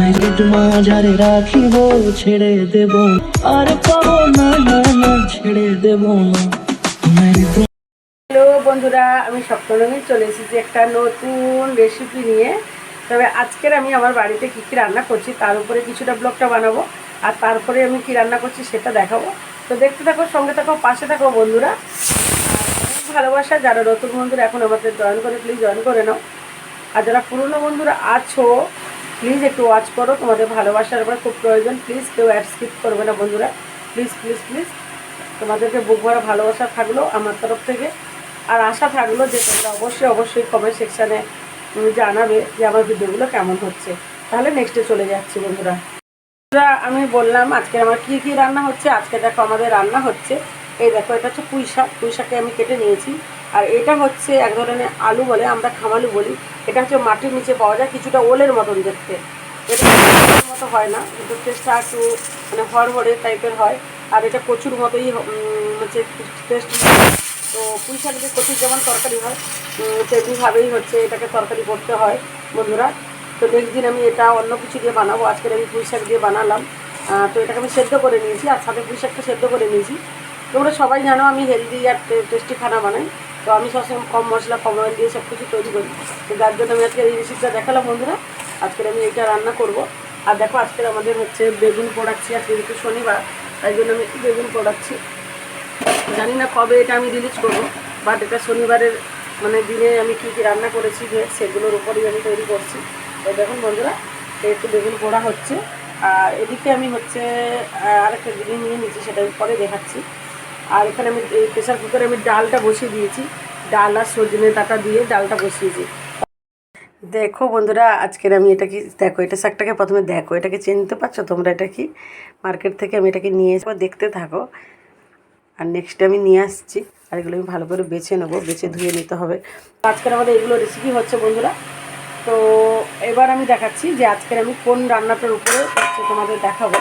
তোমায় মাঝারে রাখিব, ছেড়ে দেব আর পাবো না না ছেড়ে দেব না। হ্যালো বন্ধুরা, আমি সপ্তমী চলে এসেছি একটা নতুন রেসিপি নিয়ে। তবে আজকের আমি আমার বাড়িতে কী কী রান্না করছি, তার উপরে কিছুটা ব্লগটা বানাবো। আর তারপরে আমি কী রান্না করছি সেটা দেখাবো। তো দেখতে থাকো, সঙ্গে থাকো, পাশে থাকো বন্ধুরা। ভালোবাসা, যারা নতুন বন্ধুরা এখন আমাদের জয়েন করে প্লিজ জয়েন করে নাও। আর যারা পুরনো বন্ধুরা আছো প্লিজ একটু ওয়াচ করো, তোমাদের ভালোবাসার আমার খুব প্রয়োজন। প্লিজ কেউ অ্যাড স্কিপ করবে না বন্ধুরা। প্লিজ প্লিজ প্লিজ তোমাদেরকে বুক ভরা ভালোবাসা থাকল আমার তরফ থেকে। আর আশা থাকল যে তোমরা অবশ্যই অবশ্যই কমেন্ট সেকশানে জানাবে যে আমার ভিডিওগুলো কেমন হচ্ছে। তাহলে নেক্সটে চলে যাচ্ছি বন্ধুরা। আমি বললাম আজকে আমার কি কি রান্না হচ্ছে? আজকে দেখো আমাদের রান্না হচ্ছে। এই দেখো, এটা হচ্ছে পুঁই শাক। পুঁই আমি কেটে নিয়েছি। আর এটা হচ্ছে এক ধরনের আলু বলে, আমরা খামালু বলি। এটা হচ্ছে মাটির নিচে পাওয়া যায়, কিছুটা ওলের মতন দেখতে। এটা মতো হয় না, কিন্তু টেস্টটা একটু মানে হরহরে টাইপের হয়। আর এটা কচুর মতোই হচ্ছে টেস্ট তো পুঁই শাক দিয়ে কচুর যেমন তরকারি হয় তেমনিভাবেই হচ্ছে এটাকে তরকারি করতে হয় বন্ধুরা। তো নেক্সট দিন আমি এটা অন্য কিছু দিয়ে বানাবো। আজকের আমি পুঁই শাক দিয়ে বানালাম। তো এটাকে আমি সেদ্ধ করে নিয়েছি। আর সাথে পুঁই শাকটা সেদ্ধ করে নিয়েছি। তোমরা সবাই জানো আমি হেলদি আর টেস্টি খানা বানাই। তো আমি সবসময় কম মশলা, কম অয়েল দিয়ে সব কিছু তৈরি করি। তো যার জন্য আমি আজকে এই রেসিপিটা দেখালাম বন্ধুরা। আজকের আমি এইটা রান্না করব। আর দেখো, আজকের আমাদের হচ্ছে বেগুন পোড়াচ্ছি আজকে যেহেতু শনিবার, তাই জন্য আমি বেগুন পোড়াচ্ছি জানি না কবে এটা আমি রিলিজ করব বাট এটা শনিবারের মানে দিনে আমি কী কী রান্না করেছি, যে সেগুলোর উপরেই আমি তৈরি করছি। তো দেখুন বন্ধুরা, একটু বেগুন পোড়া হচ্ছে। আর এদিকে আমি হচ্ছে আরেকটা জিনিস নিয়ে নিয়েছি সেটা আমি পরে দেখাচ্ছি। আর এখানে আমি এই প্রেশার কুকারে আমি ডালটা বসিয়ে দিয়েছি। ডাল আর সজনে ডাটা দিয়ে ডালটা বসিয়েছি। দেখো বন্ধুরা, আজকের আমি এটা কি, দেখো, এটা শাকটাকে প্রথমে দেখো, এটাকে চিনতে পারছ তোমরা এটা কি? মার্কেট থেকে আমি এটাকে নিয়ে এসে দেখতে থাকো। আর নেক্সট আমি নিয়ে আসছি, আর এগুলো আমি ভালো করে বেছে নেব, বেছে ধুয়ে নিতে হবে। আজকের আমাদের এগুলো রেসিপি হচ্ছে বন্ধুরা। তো এবার আমি দেখাচ্ছি যে আজকের আমি কোন রান্নাটার উপরে হচ্ছে তোমাদের দেখাবো,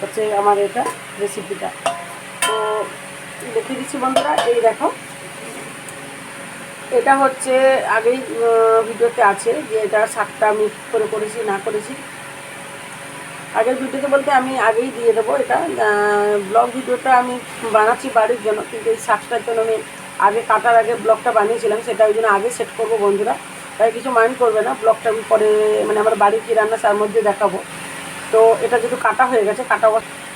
হচ্ছে আমার এটা রেসিপিটা তো দেখিয়ে দিচ্ছি বন্ধুরা, এই দেখো। এটা হচ্ছে আগেই ভিডিওতে আছে যে এটা শাকটা আমি করে করেছি, না করেছি। আগের ভিডিওতে বলতে আমি আগেই দিয়ে দেবো এটা। ব্লগ ভিডিওটা আমি বানাচ্ছি বাড়ির জন্য, কিন্তু এই শাকটার জন্য আমি আগে কাটার আগে ব্লগটা বানিয়েছিলাম, সেটা ওই জন্য আগে সেট করব বন্ধুরা। তাই কিছু মাইন্ড করবে না ব্লগটা আমি পরে মানে আমার বাড়ি কী রান্না তার মধ্যে দেখাবো। তো এটা যেহেতু কাটা হয়ে গেছে, কাটা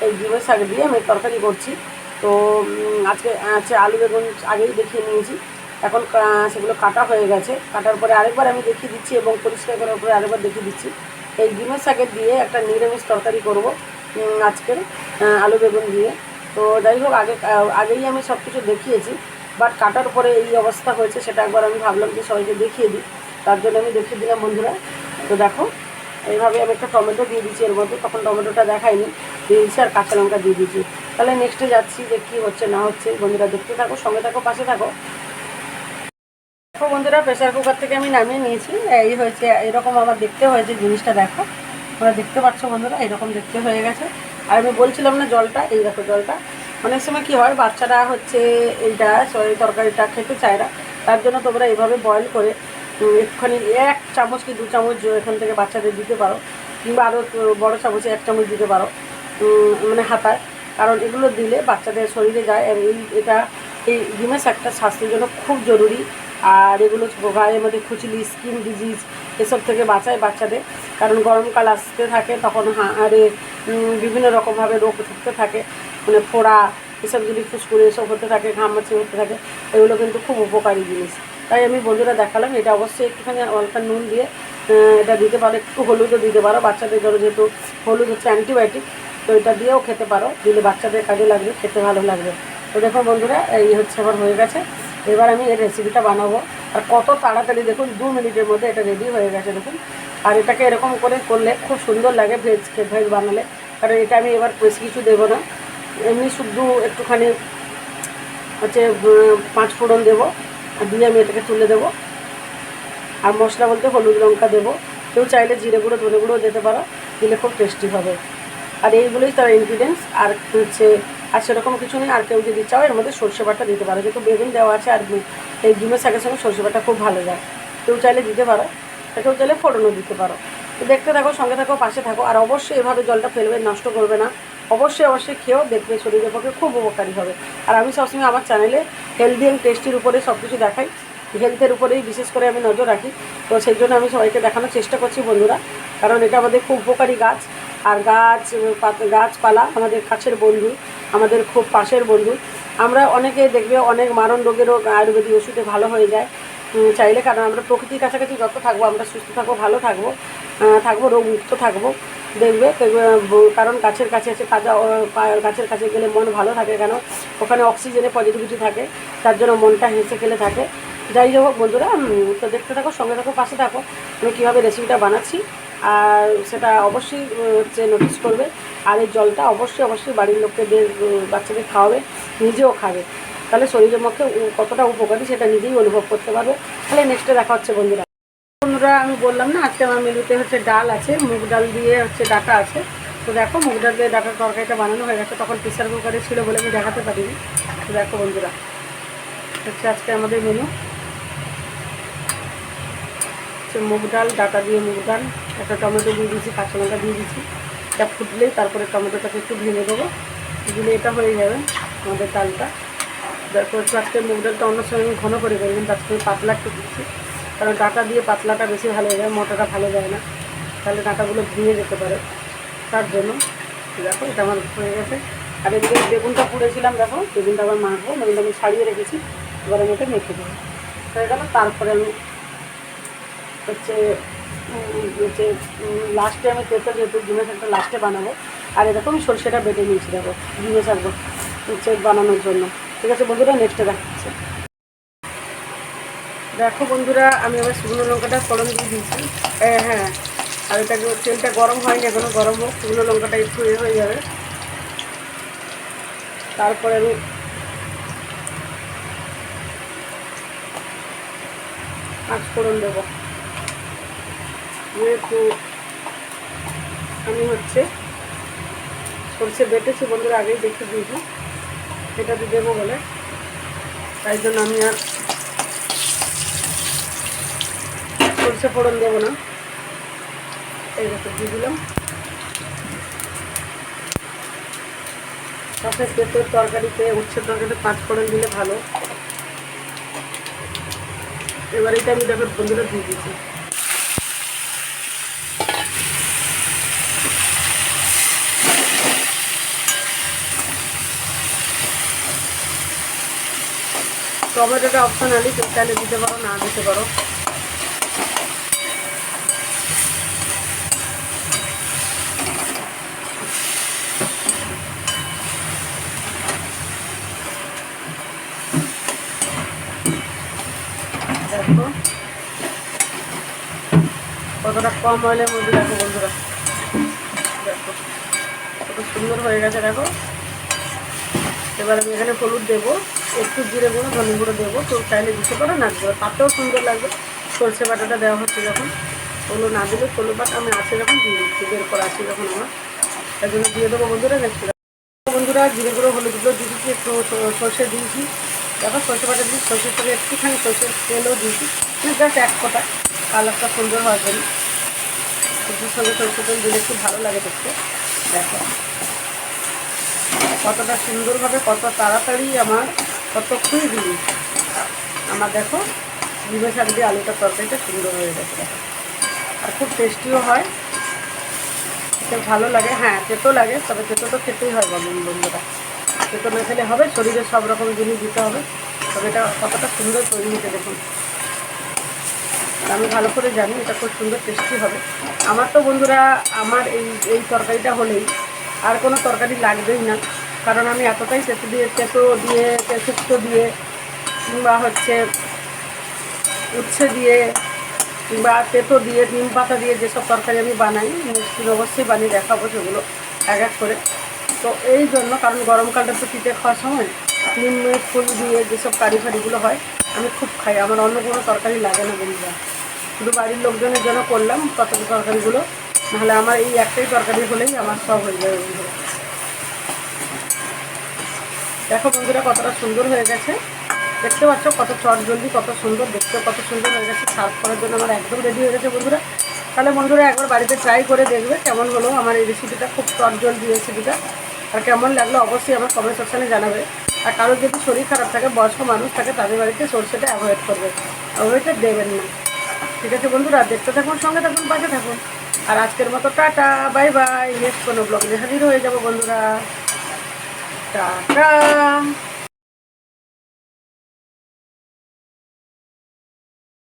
এই ডিমের শাক দিয়ে আমি তরকারি করছি। তো আজকে আছে আলু বেগুন আগেই দেখিয়ে নিয়েছি। এখন সেগুলো কাটা হয়ে গেছে। কাটার পরে আরেকবার আমি দেখিয়ে দিচ্ছি এবং পরিষ্কার করার পরে আরেকবার দেখিয়ে দিচ্ছি। এই ডিমের শাকের দিয়ে একটা নিরামিষ তরকারি করব আজকের আলু বেগুন দিয়ে। তো যাই হোক, আগে আগেই আমি সব কিছু দেখিয়েছি। বাট কাটার পরে এই অবস্থা হয়েছে, সেটা একবার আমি ভাবলাম যে সবাইকে দেখিয়ে দিই। তার জন্য আমি দেখিয়ে দিলাম, বন্ধুরা। তো দেখো, এইভাবে আমি একটা টমেটো দিয়ে দিচ্ছি। এর মধ্যে তখন টমেটোটা দেখাইনি দিয়ে দিচ্ছি আর কাঁচা লঙ্কা দিয়ে দিচ্ছি। তাহলে নেক্সটে যাচ্ছি যে কী হচ্ছে, না হচ্ছে। বন্ধুরা, দেখতে থাকো, সঙ্গে থাকো, পাশে থাকো। দেখো বন্ধুরা প্রেশার কুকার থেকে আমি নামিয়ে নিয়েছি। এই হয়েছে, এরকম আমার দেখতে হয়েছে জিনিসটা, দেখো। তোমরা দেখতে পাচ্ছ বন্ধুরা, এরকম দেখতে হয়ে গেছে। আর আমি বলছিলাম না জলটা, এই দেখো জলটা। অনেক সময় কী হয়, বাচ্চারা হচ্ছে এইটা, সরি, তরকারিটা খেতে চায় না। তার জন্য তোমরা এইভাবে বয়েল করে একটুখানি, এক চামচ কি দু চামচ এখান থেকে বাচ্চাদের দিতে পারো। কিংবা আরও বড়ো চামচে এক চামচ দিতে পারো মানে হাতায়। কারণ এগুলো দিলে বাচ্চাদের শরীরে যায় এই এটা, এই ডিমের শাকটা স্বাস্থ্যের জন্য খুব জরুরি। আর এগুলো গায়ের মধ্যে খুচলি স্কিন ডিজিজ এসব থেকে বাঁচায় বাচ্চাদের। কারণ গরমকাল আসতে থাকে, তখন হাড়ে বিভিন্ন রকমভাবে রোগ থাকতে থাকে। মানে ফোড়া, এসব যদি ফুসকুড়ি, এসব হতে থাকে ঘামাচি হতে থাকে, এগুলো কিন্তু খুব উপকারী জিনিস। তাই আমি বন্ধুরা দেখালাম, এটা অবশ্যই একটুখানি অল্প নুন দিয়ে এটা দিতে পারো, একটু হলুদও দিতে পারো বাচ্চাদের জন্য, যেহেতু হলুদ হচ্ছে অ্যান্টিবায়োটিক তো এটা দিয়েও খেতে পারো। দিলে বাচ্চাদের কাজে লাগবে, খেতে ভালো লাগবে। তো দেখো বন্ধুরা, এই হচ্ছে আমার হয়ে গেছে। এবার আমি এর রেসিপিটা বানাবো। আর কত তাড়াতাড়ি দেখুন, দু মিনিটের মধ্যে এটা রেডি হয়ে গেছে দেখুন। আর এটাকে এরকম করে করলে খুব সুন্দর লাগে ভেজ ভেজ বানালে। কারণ এটা আমি এবার বেশি কিছু দেবো না। এমনি শুধু একটুখানি হচ্ছে পাঁচ ফোড়ন দেবো। আর দিয়ে আমি এটাকে তুলে দেবো। আর মশলা বলতে হলুদ লঙ্কা দেবো। কেউ চাইলে জিরে গুঁড়ো, ধনে গুঁড়ো দিতে পারো। দিলে খুব টেস্টি হবে। আর এইগুলোই তার ইনগ্রিডিয়েন্টস আর হচ্ছে আর সেরকম কিছু নেই, আর কেউ যদি চাও, এর মধ্যে সর্ষে বাটা দিতে পারো। যেহেতু বেগুন দেওয়া আছে আর এই ডিমের শাকের সঙ্গে সর্ষে বাটা খুব ভালো যায়। কেউ চাইলে দিতে পারো, আর কেউ চাইলে ফোড়নও দিতে পারো। তো দেখতে থাকো, সঙ্গে থাকো, পাশে থাকো, আর অবশ্যই এভাবে জলটা ফেলবে, নষ্ট করবে না। অবশ্যই অবশ্যই খেয়েও দেখবে শরীরের পক্ষে খুব উপকারী হবে। আর আমি সবসময় আমার চ্যানেলে হেলদি অ্যান্ড টেস্টির উপরে সব কিছু দেখাই। হেলথের উপরেই বিশেষ করে আমি নজর রাখি। তো সেই জন্য আমি সবাইকে দেখানোর চেষ্টা করছি বন্ধুরা, কারণ এটা আমাদের খুব উপকারী গাছ। আর গাছ গাছপালা আমাদের কাছের বন্ধু, আমাদের খুব পাশের বন্ধু। আমরা অনেকে দেখবে অনেক মারণ রোগেরও আয়ুর্বেদিক ওষুধে ভালো হয়ে যায়। চাইলে কারণ আমরা প্রকৃতির কাছাকাছি যত থাকব, আমরা সুস্থ থাকব, ভালো থাকব থাকব রোগ মুক্ত থাকব, দেখবে কারণ গাছের কাছে আছে কাজা গাছের কাছে গেলে মন ভালো থাকে কেন? ওখানে অক্সিজেনের পজিটিভিটি থাকে, তার জন্য মনটা হেসে খেলে থাকে। যাই হোক বন্ধুরা তো দেখতে থাকো, সঙ্গে থাকো, পাশে থাকো। আমি কীভাবে রেসিপিটা বানাচ্ছি? আর সেটা অবশ্যই হচ্ছে নোটিস করবে। আর এই জলটা অবশ্যই অবশ্যই বাড়ির উম, বাচ্চাদের খাওয়াবে নিজেও খাবে। তাহলে শরীরের পক্ষে কতটা উপকারী সেটা নিজেই অনুভব করতে পারবে। তাহলে নেক্সটে দেখা হচ্ছে বন্ধুরা। বন্ধুরা আমি বললাম না আজকে আমার মেনুতে হচ্ছে ডাল আছে মুগ ডাল দিয়ে হচ্ছে ডাটা আছে। তো দেখো মুগ ডাল দিয়ে ডাটার তরকারিটা বানানো হয়ে গেছে তখন প্রেসার কুকারে ছিল বলে আমি দেখাতে পারিনি। তো দেখো বন্ধুরা হচ্ছে আজকে আমাদের মেনু হচ্ছে মুগ ডাল ডাটা দিয়ে মুগ ডাল। একটা টমেটো দিয়ে দিয়েছি, কাঁচা লঙ্কা দিয়ে দিয়েছি। এটা ফুটলেই তারপরে টমেটোটাকে একটু ভেঙে দেবো দিলে এটা হয়ে যাবে আমাদের ডালটা। তারপর একটু আজকে মুগ ডালটা অন্য সময় ঘন করে করি কিন্তু আজকে পাতলা একটু দিচ্ছি কারণ ডাটা দিয়ে পাতলাটা বেশি ভালো হয়ে যায়, মোটাটা ভালো যায় না। তাহলে ডাটাগুলো ভেঙে যেতে পারে। তার জন্য দেখো এটা আমার হয়ে গেছে। আর এদিকে বেগুনটা পুড়েছিলাম, দেখো বেগুনটা আবার মাখবো, বেগুনটা আমি ছাড়িয়ে রেখেছি, এবার আমি এটা মেখে দেবো হয়ে গেল, তারপরে আমি হচ্ছে হচ্ছে লাস্টে আমি তেতো যেহেতু ডিমের শাকটা লাস্টে বানাবো আর এরকম সরষেটা বেটে নিয়েছি দেখো ডিমের শাক হচ্ছে বানানোর জন্য। ঠিক আছে বন্ধুরা নেক্সটে দেখাচ্ছে। দেখো বন্ধুরা আমি আবার শুকনো লঙ্কাটা ফোড়ন দিয়ে দিয়েছি। এ, হ্যাঁ আর এটাকে তেলটা গরম হয়নি এখনও গরম হোক শুকনো লঙ্কাটা একটু এ হয়ে যাবে। তারপরে আমি পাঁচ ফোড়ন দেবো। আমি হচ্ছে সরষে বেটেছি, বন্ধুরা আগেই দেখে দিয়েছি। সেটাতে দেবো বলে। তাই জন্য আমি আর সরষে ফোড়ন দেবো না। এই দিয়ে দিলাম। সাথে পেঁপের তরকারিতে উচ্ছে তরকারিতে পাঁচ ফোড়ন দিলে ভালো। এবার এটা আমি দেখো, বন্ধুরা দিয়ে দিয়েছি টমেটোটা অপশনালি তুমি চাইলে দিতে পারো, না দিতে পারো। দেখো। কতটা কম অয়েলের মধ্যে দেখো বন্ধুরা। দেখো, কত সুন্দর হয়ে গেছে, দেখো। এবার আমি এখানে হলুদ দেবো। একটু জিরে গুঁড়ো, ধনে গুঁড়ো দেবো। তো চাইলে দিতে পারো, না পারো। তাতেও সুন্দর লাগবে। সর্ষে বাটাটা দেওয়া হচ্ছে যখন। হলুদ না দিলে ষোলো বাট আমি আছে যখন দিয়ে দিচ্ছি, বের করা আছে যখন আমার। তাই জন্য দিয়ে দেবো বন্ধুরা নেক্সট বন্ধুরা, জিরে গুঁড়ো হলুদগুলো দিয়ে দিচ্ছি, একটু সর্ষে দিয়েছি। দেখো সর্ষে বাটা দিয়েছি সর্ষের সাথে একটুখানি সর্ষের তেলও দিয়েছি। জাস্ট এক ফোঁটা। কালারটা সুন্দর হওয়ার জন্য। সর্ষের সঙ্গে সর্ষে তেল দিলে একটু ভালো লাগে দেখতে। দেখো। কতটা সুন্দরভাবে, কত তাড়াতাড়ি আমার কতক্ষণই দিই আমার দেখো ডিমের শাক দিয়ে আলুটা তরকারিটা সুন্দর হয়ে গেছে আর খুব টেস্টিও হয়। খেতে ভালো লাগে। হ্যাঁ তেতো লাগে, তবে তেতো তো খেতেই হয় বলুন বন্ধুরা তেতো না খেলে হবে, শরীরে সব রকম জিনিস দিতে হবে। তবে এটা কতটা সুন্দর তৈরি হয়েছে, দেখুন। আমি ভালো করে জানি, এটা খুব সুন্দর টেস্টি হবে। আমার তো বন্ধুরা, আমার এই এই তরকারিটা হলেই আর কোনো তরকারি লাগবেই না। কারণ আমি এতটাই তেতো দিয়ে তেতো দিয়ে তেঁতুক্ত দিয়ে, কিংবা হচ্ছে উচ্ছে দিয়ে, কিংবা তেতো দিয়ে নিম পাতা দিয়ে যেসব তরকারি আমি বানাই মিষ্টি অবশ্যই বানিয়ে দেখাবো সেগুলো এক এক করে। তো এই জন্য, কারণ গরমকালটা তো পিঠে খাওয়ার সময় নিমের ফুল দিয়ে যেসব কারি ফারিগুলো হয়, আমি খুব খাই। আমার অন্য কোনো তরকারি লাগে না বন্ধুরা। শুধু বাড়ির লোকজনের জন্য করলাম কত তরকারিগুলো। নাহলে আমার এই একটাই তরকারি হলেই আমার সব হয়ে যাবে বন্ধুরা। দেখো বন্ধুরা কতটা সুন্দর হয়ে গেছে। দেখতে পাচ্ছ কত চট জলদি, কত সুন্দর, দেখতে কত সুন্দর হয়ে গেছে। সার্ভ করার জন্য আমার একদম রেডি হয়ে গেছে বন্ধুরা। তাহলে বন্ধুরা একবার বাড়িতে ট্রাই করে দেখবে কেমন হলো আমার এই রেসিপিটা খুব টকজল দিয়ে রেসিপিটা আর কেমন লাগল অবশ্যই আমার কমেন্ট সেকশানে জানাবে। আর কারোর যদি শরীর খারাপ থাকে, বয়স্ক মানুষ থাকে, তাদের বাড়িতে সর্ষেটা অ্যাভয়েড করবে। অ্যাভয়েডটা দেবেন না। ঠিক আছে বন্ধুরা, দেখতে থাকুন, সঙ্গে থাকুন, পাশে থাকুন। আর আজকের মতো টাটা বাই বাই নেক্সট কোনো ব্লগে হাজির হয়ে যাব বন্ধুরা। টাটা